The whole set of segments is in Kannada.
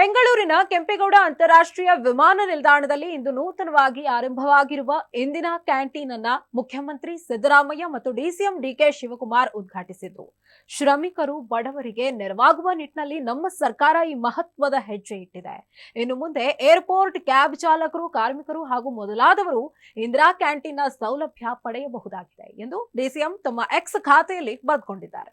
ಬೆಂಗಳೂರಿನ ಕೆಂಪೇಗೌಡ ಅಂತಾರಾಷ್ಟ್ರೀಯ ವಿಮಾನ ನಿಲ್ದಾಣದಲ್ಲಿ ಇಂದು ನೂತನವಾಗಿ ಆರಂಭವಾಗಿರುವ ಇಂದಿನ ಕ್ಯಾಂಟೀನ್ ಅನ್ನ ಮುಖ್ಯಮಂತ್ರಿ ಸಿದ್ದರಾಮಯ್ಯ ಮತ್ತು ಡಿಸಿಎಂ ಡಿಕೆ ಶಿವಕುಮಾರ್ ಉದ್ಘಾಟಿಸಿದ್ರು. ಶ್ರಮಿಕರು ಬಡವರಿಗೆ ನೆರವಾಗುವ ನಿಟ್ಟಿನಲ್ಲಿ ನಮ್ಮ ಸರ್ಕಾರ ಈ ಮಹತ್ವದ ಹೆಜ್ಜೆ ಇಟ್ಟಿದೆ. ಇನ್ನು ಮುಂದೆ ಏರ್ಪೋರ್ಟ್ ಕ್ಯಾಬ್ ಚಾಲಕರು, ಕಾರ್ಮಿಕರು ಹಾಗೂ ಮೊದಲಾದವರು ಇಂದಿರಾ ಕ್ಯಾಂಟೀನ್ನ ಸೌಲಭ್ಯ ಪಡೆಯಬಹುದಾಗಿದೆ ಎಂದು ಡಿಸಿಎಂ ತಮ್ಮ ಎಕ್ಸ್ ಖಾತೆಯಲ್ಲಿ ಬರೆದುಕೊಂಡಿದ್ದಾರೆ.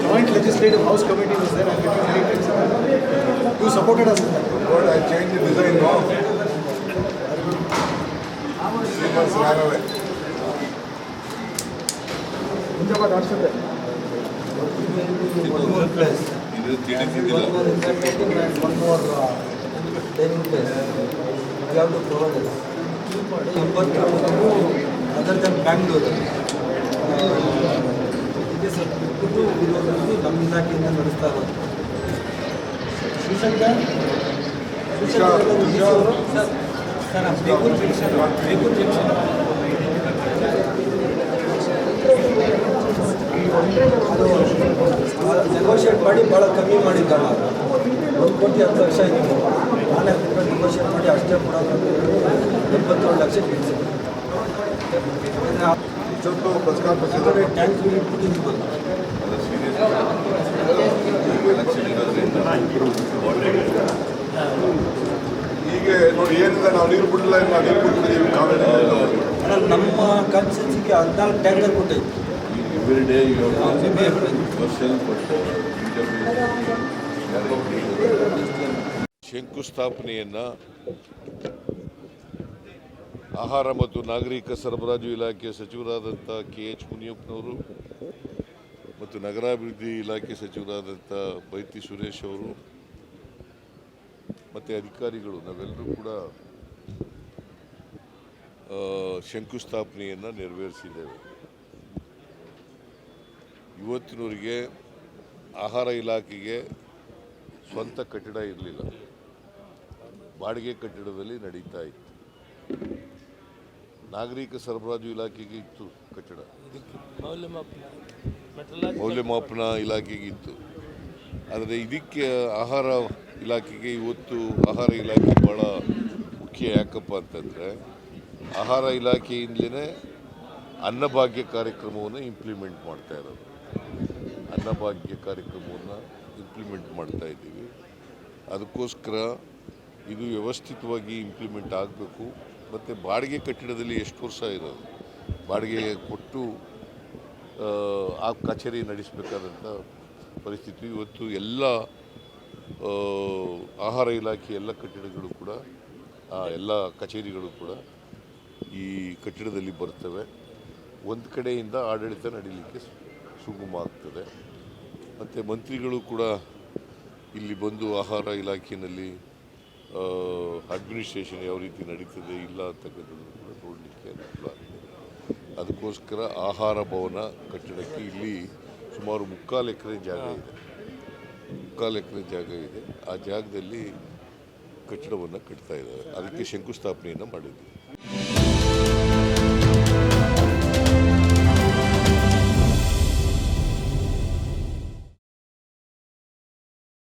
Joint Legislative House Committee was there. I met many times. You supported us. But I changed the design now. It was ran away. It was one place. It is TDC. One more retirement and one more training place. You have to provide us. But other than than Bangalore, uh, it is a ಇದು ಇರೋದ್ರಲ್ಲಿ ನಮ್ಮ ಇಲಾಖೆಯಿಂದ ನಡೆಸ್ತಾ ಇರೋದು Shrishankar sir sir Begur junction Begur junction ಅದು ನೆಗೋಷಿಯೇಟ್ ಮಾಡಿ ಭಾಳ ಕಮ್ಮಿ ಮಾಡಿದ್ದಾಳ. ಒಂದು ಕೋಟಿ ಹತ್ತು ಲಕ್ಷ ಇತ್ತು ನಾನೇ ನೆಗೋಷಿಯೇಟ್ ಮಾಡಿ ಅಷ್ಟೇ ಕೊಡೋದು ಎಪ್ಪತ್ತೇಳು ಲಕ್ಷ ಇಳಿಸಿದೆ ಇಷ್ಟೊತ್ತು ಪ್ರೆಸ್ ಕಾನ್ಫರೆನ್ಸ್ ಯಾಕಂದರೆ ಟ್ಯಾಂಕ್ ಹೀಗೆ ಈಗ ನೋಡಿ ಏನಿದೆ ನಾವು ನೀರು ಬಿಡಲ್ಲ ನಾವು ನೀರು ಬಿಡ್ತಿದ್ದೀವಿ ಕಾವೇರಿ ನಮ್ಮ ಕಾನ್ಸ್ಟಿಟ್ಯೂನ್ಸಿಗೆ ಹದಿನಾಲ್ಕು ಟ್ಯಾಂಕರ್ ಕೊಟ್ಟೈತಿ ಎವ್ರಿ ಡೇ ಯು ಶಂಕುಸ್ಥಾಪನೆಯನ್ನು ಆಹಾರ ಮತ್ತು ನಾಗರಿಕ ಸರಬರಾಜು ಇಲಾಖೆ ಸಚಿವರಾದಂಥ ಕೆ ಎಚ್ ಮುನಿಯಪ್ಪನವರು ಮತ್ತು ನಗರಾಭಿವೃದ್ಧಿ ಇಲಾಖೆ ಸಚಿವರಾದಂಥ ಬೈತಿ ಸುರೇಶ್ ಅವರು ಮತ್ತು ಅಧಿಕಾರಿಗಳು ನಾವೆಲ್ಲರೂ ಕೂಡ ಶಂಕುಸ್ಥಾಪನೆಯನ್ನು ನೆರವೇರಿಸಿದ್ದೇವೆ. ಇವತ್ತಿನವರಿಗೆ ಆಹಾರ ಇಲಾಖೆಗೆ ಸ್ವಂತ ಕಟ್ಟಡ ಇರಲಿಲ್ಲ. ಬಾಡಿಗೆ ಕಟ್ಟಡದಲ್ಲಿ ನಡೀತಾ ಇತ್ತು. ನಾಗರಿಕ ಸರಬರಾಜು ಇಲಾಖೆಗೆ ಇತ್ತು ಕಟ್ಟಡ. ಮೌಲ್ಯಮಾಪನ ಇಲಾಖೆಗೆ ಇತ್ತು. ಆದರೆ ಇದಕ್ಕೆ ಆಹಾರ ಇಲಾಖೆಗೆ ಇವತ್ತು ಆಹಾರ ಇಲಾಖೆ ಭಾಳ ಮುಖ್ಯ ಯಾಕಪ್ಪ ಅಂತಂದರೆ ಆಹಾರ ಇಲಾಖೆಯಿಂದಲೇ ಅನ್ನಭಾಗ್ಯ ಕಾರ್ಯಕ್ರಮವನ್ನು ಇಂಪ್ಲಿಮೆಂಟ್ ಮಾಡ್ತಾ ಇರೋದು. ಅನ್ನಭಾಗ್ಯ ಕಾರ್ಯಕ್ರಮವನ್ನು ಇಂಪ್ಲಿಮೆಂಟ್ ಮಾಡ್ತಾ ಇದ್ದೀವಿ. ಅದಕ್ಕೋಸ್ಕರ ಇದು ವ್ಯವಸ್ಥಿತವಾಗಿ ಇಂಪ್ಲಿಮೆಂಟ್ ಆಗಬೇಕು. ಮತ್ತು ಬಾಡಿಗೆ ಕಟ್ಟಡದಲ್ಲಿ ಎಷ್ಟು ವರ್ಷ ಇರೋದು? ಬಾಡಿಗೆ ಕೊಟ್ಟು ಆ, ಕಚೇರಿ ನಡೆಸಬೇಕಾದಂಥ ಪರಿಸ್ಥಿತಿ. ಇವತ್ತು ಎಲ್ಲ ಆಹಾರ ಇಲಾಖೆ ಎಲ್ಲ ಕಟ್ಟಡಗಳು ಕೂಡ ಆ, ಎಲ್ಲ ಕಚೇರಿಗಳು ಕೂಡ ಈ ಕಟ್ಟಡದಲ್ಲಿ ಬರ್ತವೆ. ಒಂದು ಕಡೆಯಿಂದ ಆಡಳಿತ ನಡೀಲಿಕ್ಕೆ ಸುಗಮ ಆಗ್ತದೆ. ಮತ್ತು ಮಂತ್ರಿಗಳು ಕೂಡ ಇಲ್ಲಿ ಬಂದು ಆಹಾರ ಇಲಾಖೆಯಲ್ಲಿ ಅಡ್ಮಿನಿಸ್ಟ್ರೇಷನ್ ಯಾವ ರೀತಿ ನಡೀತದೆ ಇಲ್ಲ ಅಂತಕ್ಕಂಥದ್ದು ಕೂಡ ನೋಡಲಿಕ್ಕೆ ಅನುಕೂಲ ಆಗಿದೆ ಅದಕ್ಕೋಸ್ಕರ ಆಹಾರ ಭವನ ಕಟ್ಟಡಕ್ಕೆ ಇಲ್ಲಿ ಸುಮಾರು ಮುಕ್ಕಾಲು ಎಕರೆ ಜಾಗ ಇದೆ. ಮುಕ್ಕಾಲು ಎಕರೆ ಜಾಗ ಇದೆ. ಆ ಜಾಗದಲ್ಲಿ ಕಟ್ಟಡವನ್ನು ಕಟ್ತಾ ಇದ್ದಾರೆ. ಅದಕ್ಕೆ ಶಂಕುಸ್ಥಾಪನೆಯನ್ನು ಮಾಡಿದ್ವಿ